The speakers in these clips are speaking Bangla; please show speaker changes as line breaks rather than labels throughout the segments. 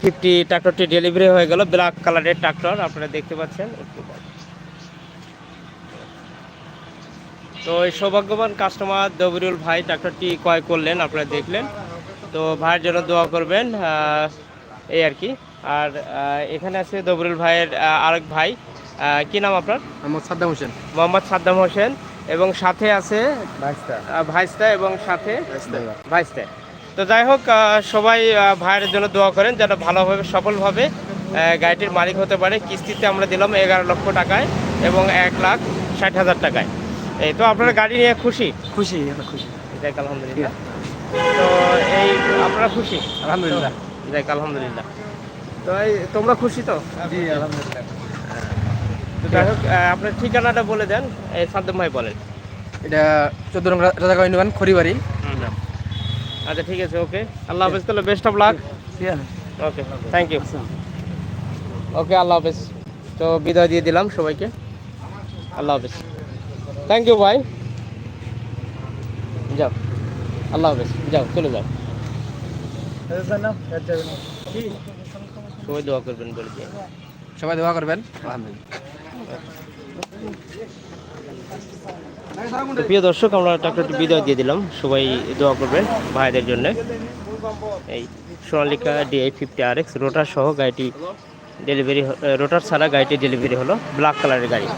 ফিফটি ট্রাক্টরটি ডেলিভারি হয়ে গেল ব্ল্যাক কালারের ট্রাক্টর আপনারা দেখতে পাচ্ছেন। তো এই সৌভাগ্যবান কাস্টমার দবিরুল ভাই ট্রাক্টরটি ক্রয় করলেন আপনারা দেখলেন। তো ভাইয়ের জন্য দোয়া করবেন এই আর কি। আর এখানে আছে দবরুল ভাইয়ের আরেক ভাই। কি নাম আপনার?
মোহাম্মদ সাদ্দাম হোসেন।
মোহাম্মদ সাদ্দাম হোসেন। এবং সাথে আছে আহ, ভাইস্তা এবং সাথে ভাইস্তা তো যাই হোক সবাই ভাইয়ের জন্য দোয়া করেন যেন ভালোভাবে সফলভাবে গাড়িটির মালিক হতে পারে। কিস্তিতে আমরা দিলাম এগারো লক্ষ টাকায় এবং এক লাখ ষাট হাজার টাকায়। এই তো আপনারা গাড়ি নিয়ে খুশি?
খুশি খুশি।
যাক আলহামদুলিল্লাহ। তো এই আপনারা খুশি?
আলহামদুলিল্লাহ।
যাক আলহামদুলিল্লাহ। তো এই তোমরা খুশি তো?
জি আলহামদুলিল্লাহ।
তো যাই হোক আপনার ঠিকানাটা বলে দেন। এই সাদ্দাম ভাই বলেন।
এটা চোদ্দ নং রাজাগাঁও ইউনিয়ন খড়িবাড়ি।
আচ্ছা ঠিক আছে ওকে আল্লাহ হাফেজ তাহলে বেস্ট অফ লাক
ঠিক আছে।
ওকে থ্যাংক ইউ ওকে আল্লাহ হাফেজ। তো বিদায় দিয়ে দিলাম সবাইকে। আল্লাহ হাফেজ। থ্যাংক ইউ ভাই। যাও। আল্লাহ হাফেজ। যাও চলে যাও। সবাই দোয়া করবেন বলে দিয়ে।
সবাই দোয়া করবেন। আলহামদুলিল্লাহ
তো প্রিয় দর্শক, আমরা ট্রাক্টরটি বিদায় দিয়ে দিলাম। সবাই দোয়া করবেন ভাইদের জন্য। এই Sonalika D I fifty R X rotor সহ গাড়িটি ডেলিভারি রোটার ছাড়া গাড়িটি ডেলিভারি হলো ব্ল্যাক কালারের গাড়ি।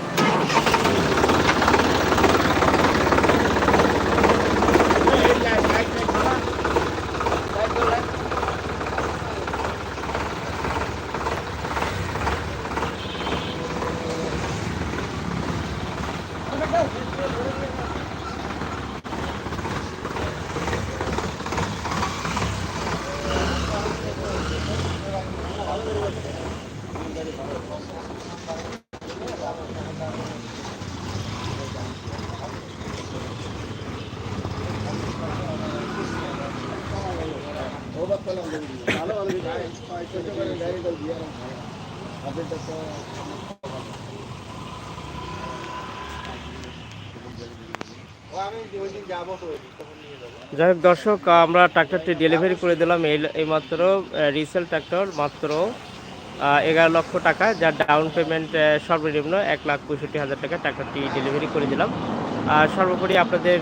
যাই হোক, দর্শক, আমরা ট্রাক্টরটি ডেলিভারি করে দিলাম। এই এইমাত্র রিসেল ট্রাক্টর মাত্র এগারো লক্ষ টাকা, যার ডাউন পেমেন্ট সর্বনিম্ন এক লাখ পঁয়ষট্টি হাজার টাকা ট্রাক্টরটি ডেলিভারি করে দিলাম। আর সর্বোপরি আপনাদের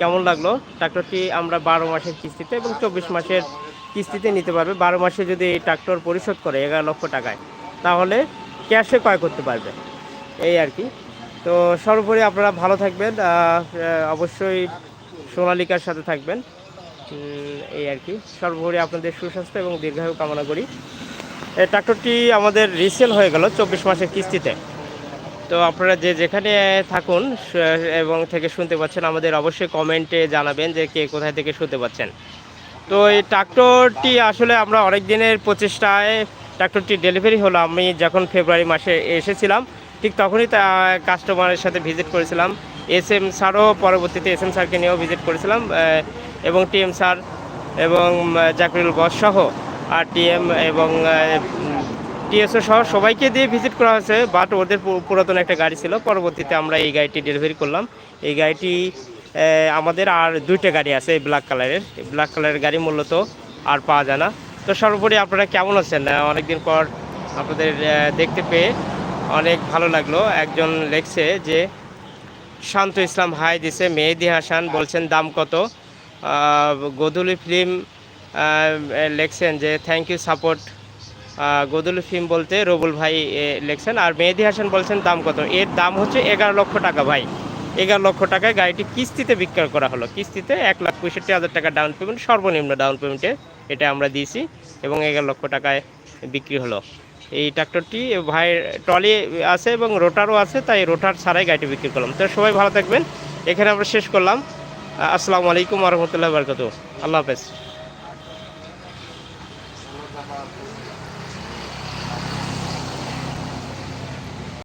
কেমন লাগল? ট্রাক্টরটি আমরা বারো মাসের কিস্তিতে এবং চব্বিশ মাসের কিস্তিতে নিতে পারবে। বারো মাসে যদি এই ট্রাক্টর পরিশোধ করে এগারো লক্ষ টাকায়, তাহলে ক্যাশে ক্রয় করতে পারবে। এই আর কি। তো সর্বোপরি আপনারা ভালো থাকবেন অবশ্যই সোনালিকার সাথে থাকবেন। এই আর কি। সর্বোপরি আপনাদের সুস্বাস্থ্য এবং দীর্ঘায়ু কামনা করি। এই ট্রাক্টরটি আমাদের রিসেল হয়ে গেল চব্বিশ মাসের কিস্তিতে। তো আপনারা যে যেখানে থাকুন এবং থেকে শুনতে পাচ্ছেন, আমাদের অবশ্যই কমেন্টে জানাবেন যে কে কোথায় থেকে শুনতে পাচ্ছেন। তো এই ট্রাক্টরটি আসলে আমরা অনেক দিনের প্রচেষ্টায় ট্রাক্টরটি ডেলিভারি হলো। আমি যখন ফেব্রুয়ারি মাসে এসেছিলাম, ঠিক তখনই তা কাস্টমারের সাথে ভিজিট করেছিলাম। এস এম স্যারও পরবর্তীতে এস এম স্যারকে নিয়েও ভিজিট করেছিলাম এবং টি এম স্যার এবং জাকিরুল বস সহ, আর টিএম এবং টিএসও সহ সবাইকে দিয়ে ভিজিট করা হয়েছে বাট ওদের পুরাতন একটা গাড়ি ছিল। পরবর্তীতে আমরা এই গাড়িটি ডেলিভারি করলাম। এই গাড়িটি আমাদের আর দুইটা গাড়ি আছে এই ব্ল্যাক কালারের ব্ল্যাক কালারের গাড়ি মূলত আর পাওয়া যায় না। তো সর্বোপরি আপনারা কেমন আছেন? অনেকদিন পর আপনাদের দেখতে পেয়ে অনেক ভালো লাগল। একজন লেখছে যে, শান্ত ইসলাম হাই দিছে, মেহেদি হাসান বলছেন দাম কত? গোধূলি ফিল্ম লেখছেন যে থ্যাংক ইউ সাপোর্ট গোদুল ফিল্ম বলতে রবুল ভাই লেখছেন। আর মেহেদি হাসান বলছেন দাম কত? এর দাম হচ্ছে এগারো লক্ষ টাকা ভাই। এগারো লক্ষ টাকায় গাড়িটি কিস্তিতে বিক্রয় করা হলো। কিস্তিতে এক লাখ পঁয়ষট্টি হাজার টাকা ডাউন পেমেন্ট সর্বনিম্ন ডাউন পেমেন্টে এটা আমরা দিয়েছি এবং এগারো লক্ষ টাকায় বিক্রি হলো। এই ট্রাক্টরটি ভাইয়ের ট্রলি আছে এবং রোটারও আছে, তাই রোটার ছাড়াই গাড়িটি বিক্রি করলাম। তো সবাই ভালো থাকবেন। এখানে আমরা শেষ করলাম। আসসালামু আলাইকুম রহমতুল্লাহ বরকত আল্লাহ হাফেজ।